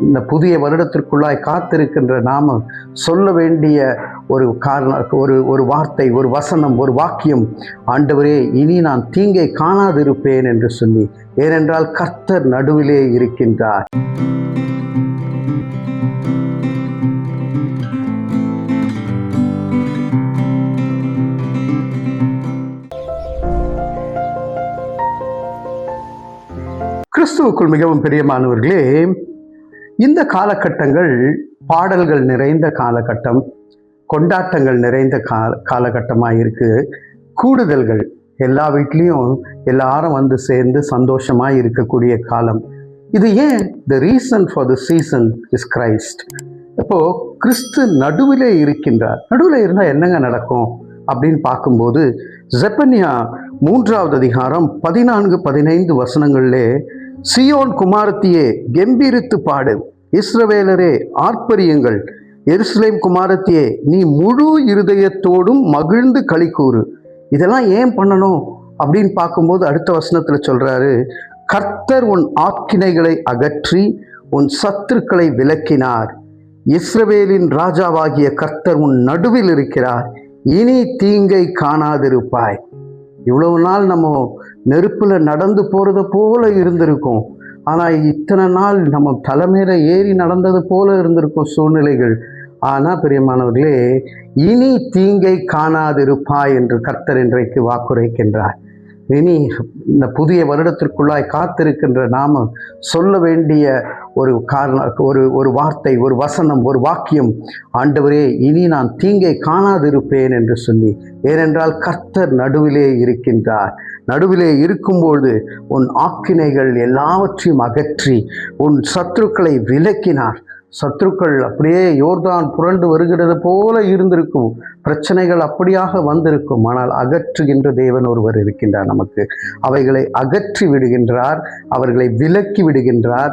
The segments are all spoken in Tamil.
இந்த புதிய வருடத்திற்குள்ளாய் காத்திருக்கின்ற நாம சொல்ல வேண்டிய ஒரு காரண ஒரு ஒரு வார்த்தை ஒரு வசனம் ஒரு வாக்கியம் ஆண்டவரே இனி நான் தீங்கை காணாதிருப்பேன் என்று சொல்லி ஏனென்றால் கர்த்தர் நடுவிலே இருக்கின்றார். கிறிஸ்துவுக்குள் மிகவும் பிரியமானவர்களே இந்த காலகட்டங்கள் பாடல்கள் நிறைந்த காலகட்டம் கொண்டாட்டங்கள் நிறைந்த கா காலகட்டமாக இருக்குது கூடுதல்கள் எல்லா வீட்லேயும் எல்லாரும் வந்து சேர்ந்து சந்தோஷமாக இருக்கக்கூடிய காலம். இது ஏன் the reason for the season is Christ இப்போ கிறிஸ்து நடுவிலே இருக்கின்றார். நடுவில் இருந்தால் என்னங்க நடக்கும்? அப்படின்னு பார்க்கும்போது ஜெப்பனியா மூன்றாவது அதிகாரம் பதினான்கு பதினைந்து வசனங்களிலே சியோன் குமாரத்தியே கம்பீரித்து பாடு. இஸ்ரவேலரே ஆர்ப்பரியுங்கள். எருசலேம் குமாரத்தியே நீ முழு இருதயத்தோடும் மகிழ்ந்து களி கூறு இதெல்லாம் ஏன் பண்ணணும்? அப்படின்னு பார்க்கும்போது அடுத்த வசனத்தில் சொல்கிறாரு கர்த்தர் உன் ஆக்கினைகளை அகற்றி உன் சத்துருக்களை விலக்கினார் இஸ்ரவேலின் ராஜாவாகிய கர்த்தர் உன் நடுவில் இருக்கிறார். இனி தீங்கை காணாதிருப்பாய். இவ்வளவு நாள் நம்ம நெருப்பில் நடந்து போகிறத போல இருந்திருக்கும். ஆனால் இத்தனை நாள் நம்ம தலைமையில ஏறி நடந்தது போல இருந்திருக்கும் சூழ்நிலைகள். ஆனால் பிரியமானவர்களே இனி தீங்கை காணாதிருப்பாய் என்று கர்த்தர் இன்றைக்கு வாக்குரைக்கின்றார். இனி இந்த புதிய வருடத்திற்குள்ளாய் காத்திருக்கின்ற நாம சொல்ல வேண்டிய ஒரு காரண ஒரு ஒரு வார்த்தை ஒரு வசனம் ஒரு வாக்கியம் ஆண்டவரே இனி நான் தீங்கை காணாதிருப்பேன் என்று சொல்லி ஏனென்றால் கர்த்தர் நடுவிலே இருக்கின்றார். நடுவிலே இருக்கும்போது உன் ஆக்கினைகள் எல்லாவற்றையும் அகற்றி உன் சத்துருக்களை விலக்கினார். சத்துருக்கள் அப்படியே யோர்தான் புரண்டு வருகிறது போல இருந்திருக்கும். பிரச்சனைகள் அப்படியாக வந்திருக்கும். ஆனால் அகற்றுகின்ற தேவன் ஒருவர் இருக்கின்றார் நமக்கு. அவைகளை அகற்றி விடுகின்றார் அவர்களை விலக்கி விடுகின்றார்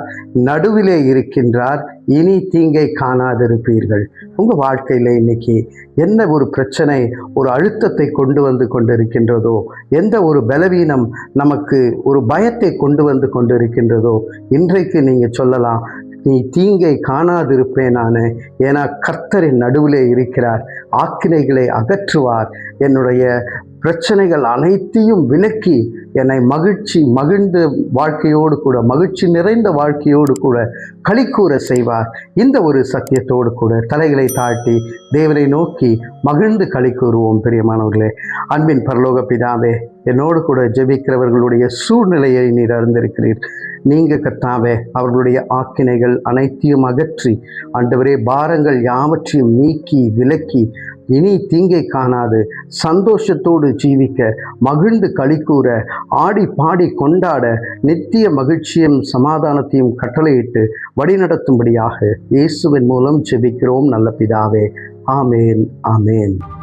நடுவிலே இருக்கின்றார். இனி தீங்கை காணாதிருப்பீர்கள். உங்கள் வாழ்க்கையில் இன்னைக்கு என்ன ஒரு பிரச்சனை ஒரு அழுத்தத்தை கொண்டு வந்து கொண்டிருக்கின்றதோ எந்த ஒரு பலவீனம் நமக்கு ஒரு பயத்தை கொண்டு வந்து கொண்டிருக்கின்றதோ இன்றைக்கு நீங்கள் சொல்லலாம் நீ தீங்கை காணாதிருப்பேன் நான். ஏன்னா கர்த்தரின் நடுவிலே இருக்கிறார். ஆக்கினைகளை அகற்றுவார். என்னுடைய பிரச்சனைகள் அனைத்தையும் விலக்கி என்னை மகிழ்ச்சி மகிழ்ந்த வாழ்க்கையோடு கூட மகிழ்ச்சி நிறைந்த வாழ்க்கையோடு கூட களிக்கூற செய்வார். இந்த ஒரு சத்தியத்தோடு கூட தலைகளை தாழ்த்தி தேவனை நோக்கி மகிழ்ந்து களி கூறுவோம் பிரியமானவர்களே. அன்பின் பரலோக பிதாவே என்னோடு கூட ஜெபிக்கிறவர்களுடைய சூழ்நிலையை நீர் அறிந்திருக்கிறீர். நீங்க கர்த்தாவே அவர்களுடைய ஆக்கினைகள் அனைத்தையும் அகற்றி ஆண்டவரே பாரங்கள் யாவற்றையும் நீக்கி விலக்கி இனி தீங்கை காணாது சந்தோஷத்தோடு ஜீவிக்க மகிழ்ந்து களிக்கூற ஆடி பாடி கொண்டாட நித்திய மகிழ்ச்சியும் சமாதானத்தையும் கட்டளையிட்டு வழிநடத்தும்படியாக இயேசுவின் மூலம் ஜெபிக்கிறோம் நல்ல பிதாவே. ஆமேன் ஆமேன்.